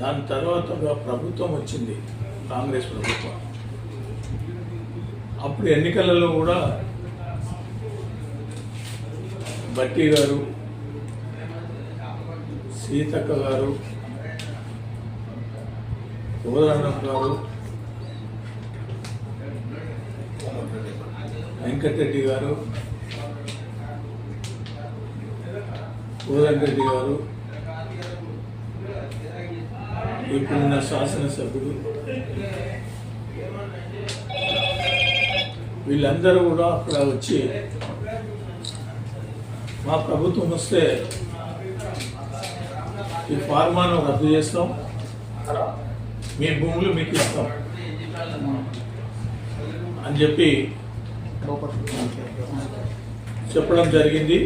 దాని తర్వాత ప్రభుత్వం వచ్చింది కాంగ్రెస్ ప్రభుత్వం. అప్పుడు ఎన్నికలలో కూడా భట్టి గారు సీతక్క గారు కోదండం గారు వెంకటరెడ్డి గారు కోదండ రెడ్డి గారు ఇప్పుడున్న శాసనసభ్యుడు వీళ్ళందరూ కూడా అక్కడ వచ్చి మా ప్రభుత్వం వస్తే ఈ ఫార్మాను రద్దు చేస్తాం. మీ భూములు మీకు ఇస్తాం. అని చెప్పి చెప్పడం జరిగింది.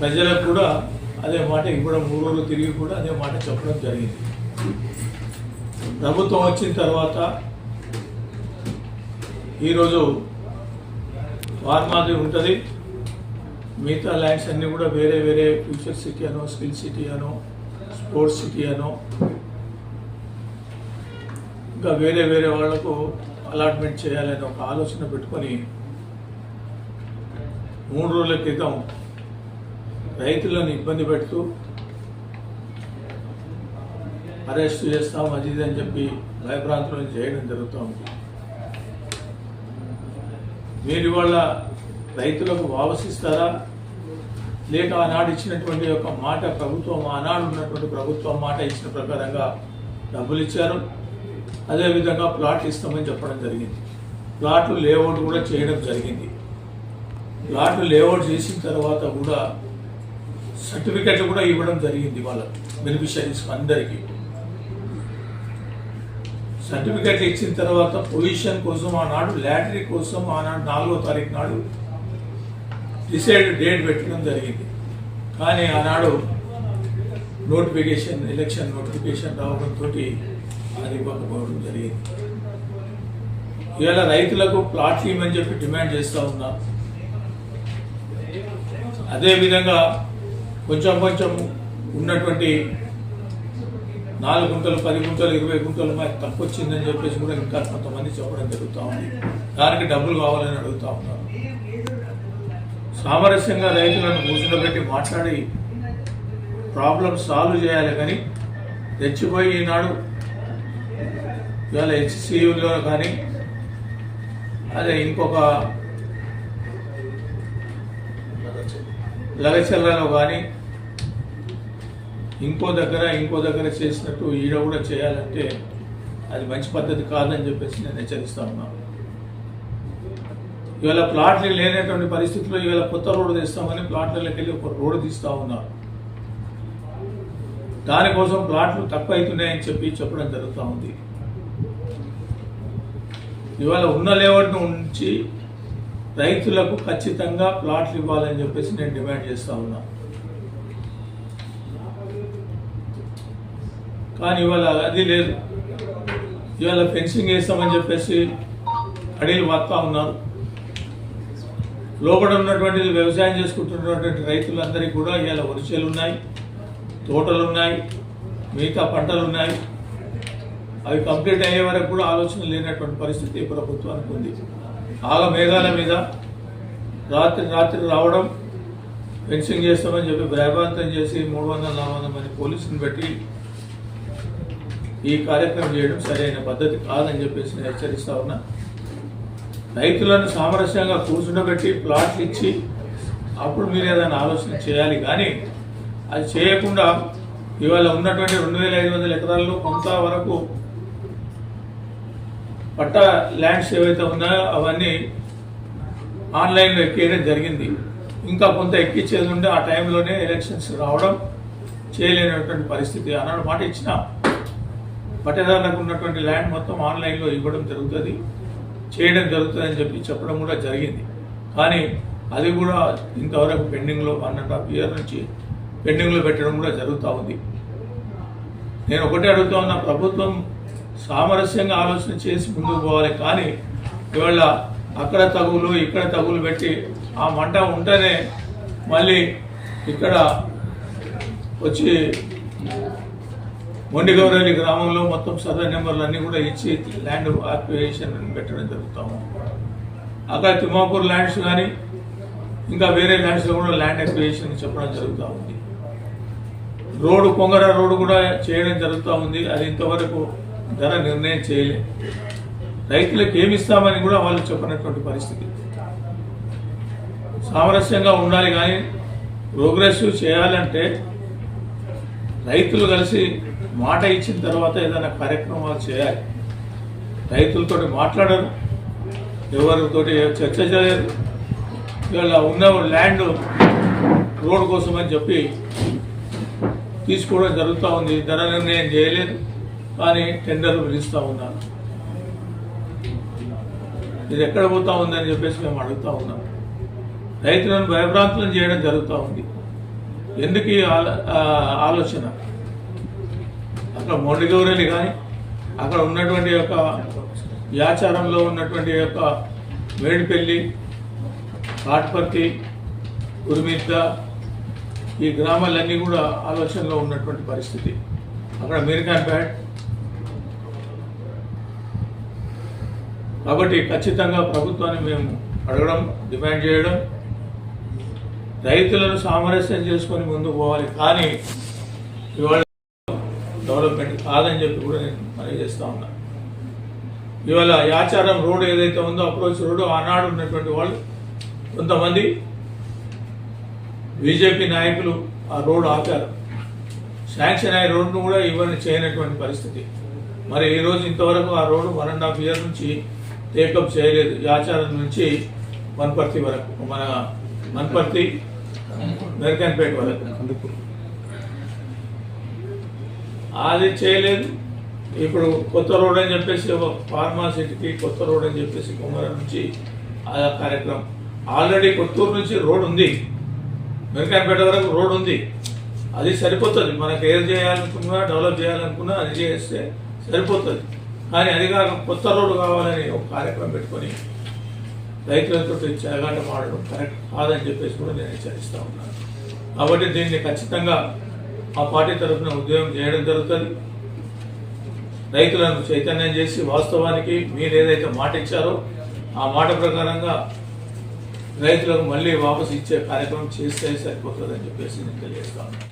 ప్రజలకు కూడా అదే మాట ఇప్పుడు మూడు రోజులు తిరిగి కూడా అదే మాట చెప్పడం జరిగింది. ప్రభుత్వం వచ్చిన తర్వాత ఈరోజు ఫార్మాది ఉంటుంది. మిగతా ల్యాండ్స్ అన్నీ కూడా వేరే వేరే ఫ్యూచర్ సిటీ అనో స్కిల్ సిటీ అనో స్పోర్ట్స్ సిటీ అనో ఇంకా వేరే వేరే వాళ్ళకు అలాట్మెంట్ చేయాలని ఒక ఆలోచన పెట్టుకొని మూడు రోజుల క్రితం రైతులను ఇబ్బంది పెడుతూ అరెస్ట్ చేస్తాం అది అని చెప్పి భయప్రాంతం చేయడం జరుగుతూ ఉంది మీరు వాళ్ళ రైతులకు వావసిస్తారా? లేక ఆనాడు ఇచ్చినటువంటి యొక్క మాట ప్రభుత్వం ఆనాడు ఉన్నటువంటి ప్రభుత్వం మాట ఇచ్చిన ప్రకారంగా డబ్బులు ఇచ్చారు. అదేవిధంగా ప్లాట్లు ఇస్తామని చెప్పడం జరిగింది. ప్లాట్లు లేఅవుట్ కూడా చేయడం జరిగింది. ప్లాట్లు లేఅవుట్ చేసిన తర్వాత కూడా సర్టిఫికెట్లు కూడా ఇవ్వడం జరిగింది వాళ్ళ బెనిఫిషరీస్ అందరికీ. సర్టిఫికెట్లు ఇచ్చిన తర్వాత పొజిషన్ కోసం ఆనాడు లాటరీ కోసం ఆనాడు నాలుగో తారీఖు నాడు డిసైడ్ డేట్ పెట్టడం జరిగింది. కానీ ఆనాడు నోటిఫికేషన్ ఎలక్షన్ నోటిఫికేషన్ రావడంతో అది ఇవ్వకపోవడం జరిగింది. ఇవాళ రైతులకు ప్లాట్లు ఇవ్వమని చెప్పి డిమాండ్ చేస్తూ ఉన్నా. అదేవిధంగా కొంచెం కొంచెం ఉన్నటువంటి నాలుగు గుంటలు పది గుంటలు ఇరవై గుంటలు మాకు తక్కువ వచ్చిందని చెప్పేసి కూడా ఇంకా కొంతమంది చెప్పడం జరుగుతూ ఉంది. దానికి డబ్బులు కావాలని అడుగుతూ ఉన్నారు. సామరస్యంగా రైతులను కూర్చుండబెట్టి మాట్లాడి ప్రాబ్లం సాల్వ్ చేయాలి కానీ తెచ్చిపోయి ఈనాడు ఇవాళ హెచ్సియులో కానీ అదే ఇంకొక లగచర్లలో కానీ ఇంకో దగ్గర ఇంకో దగ్గర చేసినట్టు ఈడ కూడా చేయాలంటే అది మంచి పద్ధతి కాదని చెప్పేసి నేను హెచ్చరిస్తా ఉన్నాను ఇవాళ ప్లాట్లు లేనటువంటి పరిస్థితుల్లో ఇవాళ కొత్త రోడ్డు తీస్తామని ప్లాట్లకి వెళ్ళి ఒక రోడ్డు తీస్తా ఉన్నారు దానికోసం ప్లాట్లు తక్కువ అవుతున్నాయని చెప్పి చెప్పడం జరుగుతూ ఉంది. ఇవాళ ఉన్న లేఅవుట్ను ఉంచి రైతులకు ఖచ్చితంగా ప్లాట్లు ఇవ్వాలని చెప్పేసి నేను డిమాండ్ చేస్తా ఉన్నాను కానీ ఇవాళ అది లేదు. ఇవాళ ఫెన్సింగ్ వేస్తామని చెప్పేసి అడవిలు వస్తా ఉన్నారు. లోపల ఉన్నటువంటి వ్యవసాయం చేసుకుంటున్నటువంటి రైతులందరికీ కూడా ఇవాళ వరిచేలు ఉన్నాయి తోటలు ఉన్నాయి మిగతా పంటలు ఉన్నాయి. అవి కంప్లీట్ అయ్యే వరకు కూడా ఆలోచన లేనటువంటి పరిస్థితి ప్రభుత్వానికి ఉంది. ఆగ మేఘాల మీద రాత్రి రాత్రి రావడం ఫెన్సింగ్ చేస్తామని చెప్పి భయభ్రాంతం చేసి మూడు వందల నాలుగు వందల మంది పోలీసులు పెట్టి ఈ కార్యక్రమం చేయడం సరైన పద్ధతి కాదని చెప్పేసి నేను హెచ్చరిస్తా ఉన్నా. రైతులను సామరస్యంగా కూర్చుండబెట్టి ప్లాట్లు ఇచ్చి అప్పుడు మీరు ఏదైనా ఆలోచన చేయాలి కానీ అది చేయకుండా ఇవాళ ఉన్నటువంటి రెండు వేల ఐదు వందల ఎకరాల్లో కొంత వరకు పట్ట ల్యాండ్స్ ఏవైతే ఉన్నాయో అవన్నీ ఆన్లైన్లో ఎక్కేయడం జరిగింది. ఇంకా కొంత ఎక్కించేది ఉంటే ఆ టైంలోనే ఎలక్షన్స్ రావడం చేయలేనటువంటి పరిస్థితి. అన్నాడు మాట ఇచ్చిన పట్టదారులకు ఉన్నటువంటి ల్యాండ్ మొత్తం ఆన్లైన్లో ఇవ్వడం జరుగుతుంది చేయడం జరుగుతుంది అని చెప్పి చెప్పడం కూడా జరిగింది. కానీ అది కూడా ఇంతవరకు పెండింగ్లో వన్ అండ్ హాఫ్ ఇయర్ నుంచి పెండింగ్లో పెట్టడం కూడా జరుగుతూ ఉంది. నేను ఒకటే అడుగుతా ఉన్నా ప్రభుత్వం సామరస్యంగా ఆలోచన చేసి ముందుకు పోవాలి. కానీ ఇవాళ అక్కడ తగులు ఇక్కడ తగులు పెట్టి ఆ మంట ఉంటేనే మళ్ళీ ఇక్కడ వచ్చి మొండిగౌరలి గ్రామంలో మొత్తం సర్వే నెంబర్లు అన్నీ కూడా ఇచ్చి ల్యాండ్ ఆక్యుపేషన్ పెట్టడం జరుగుతాము. అక్కడ తిమ్మాపూర్ ల్యాండ్స్ కానీ ఇంకా వేరే ల్యాండ్స్లో కూడా ల్యాండ్ అక్విజిషన్ చెప్పడం జరుగుతూ ఉంది. రోడ్డు కొంగర రోడ్డు కూడా చేయడం జరుగుతూ ఉంది. అది ఇంతవరకు ధర నిర్ణయం చేయలేదు రైతులకు ఏమి ఇస్తామని కూడా వాళ్ళు చెప్పినటువంటి పరిస్థితి. సామరస్యంగా ఉండాలి కానీ ప్రోగ్రెస్ చేయాలంటే రైతులు కలిసి మాట ఇచ్చిన తర్వాత ఏదైనా కార్యక్రమాలు చేయాలి. రైతులతో మాట్లాడరు. ఎవరితోటి చర్చ చేయరు ఇవాళ ఉన్న ల్యాండ్ రోడ్ కోసం అని చెప్పి తీసుకోవడం జరుగుతూ ఉంది. ధర నిర్ణయం చేయలేదు. కానీ టెండర్లు పిలుస్తూ ఉన్నారు ఇది ఎక్కడ పోతా ఉందని చెప్పేసి మేము అడుగుతూ ఉన్నాం. రైతులను భయభ్రాంతులను చేయడం జరుగుతూ ఉంది. ఎందుకు ఆలో- ఆలోచన? అక్కడ మొండిగౌరలి కానీ అక్కడ ఉన్నటువంటి యొక్క వ్యాచారంలో ఉన్నటువంటి యొక్క మేడిపల్లి కాట్పర్తి కురిమిద్ద ఈ గ్రామాలన్నీ కూడా ఆలోచనలో ఉన్నటువంటి పరిస్థితి. అక్కడ మీర్ఖాన్పేట్ కాబట్టి ఖచ్చితంగా ప్రభుత్వాన్ని మేము అడగడం డిమాండ్ చేయడం రైతులను సామరస్యం చేసుకొని ముందుకు పోవాలి. కానీ ఇవాళ డెవలప్మెంట్ కాదని చెప్పి కూడా నేను మనవి చేస్తూ ఉన్నా. ఇవాళ యాచారం రోడ్ ఏదైతే ఉందో అప్రోచ్ రోడ్ ఆనాడు ఉన్నటువంటి వాళ్ళు కొంతమంది బీజేపీ నాయకులు ఆ రోడ్ ఆపారు. శాంక్షన్ అయ్యే రోడ్ను కూడా ఇవ్వని చేయనటువంటి పరిస్థితి. మరి ఈ రోజు ఇంతవరకు ఆ road one and half year నుంచి టేకప్ చేయలేదు. యాచారం నుంచి వన్పర్తి వరకు మన వన్పర్తి మెరకన్పేట వరకు. అది చేయలేదు. ఇప్పుడు కొత్త రోడ్ అని చెప్పేసి ఒక ఫార్మాసిటీకి కొత్త రోడ్ అని చెప్పేసి కుమారం నుంచి ఆ కార్యక్రమం. ఆల్రెడీ కొత్తూరు నుంచి రోడ్ ఉంది. మెరకాయపేట వరకు రోడ్ ఉంది. అది సరిపోతుంది. మనకి ఏది చేయాలనుకున్నా డెవలప్ చేయాలనుకున్నా అది చేస్తే సరిపోతుంది. కానీ అది కాక కొత్త రోడ్డు కావాలని ఒక కార్యక్రమం పెట్టుకొని రైతులతో చెలగాట మాడడం కరెక్ట్ కాదని చెప్పేసి కూడా నేను హెచ్చరిస్తూ ఉన్నాను. కాబట్టి దీన్ని ఖచ్చితంగా ఆ పార్టీ తరఫున ఉద్యోగం చేయడం జరుగుతుంది. రైతులను చైతన్యం చేసి వాస్తవానికి మీరు ఏదైతే మాట ఇచ్చారో ఆ మాట ప్రకారంగా రైతులకు మళ్ళీ వాపసు ఇచ్చే కార్యక్రమం చేస్తే సరిపోతుందని చెప్పేసి నేను తెలియజేస్తాను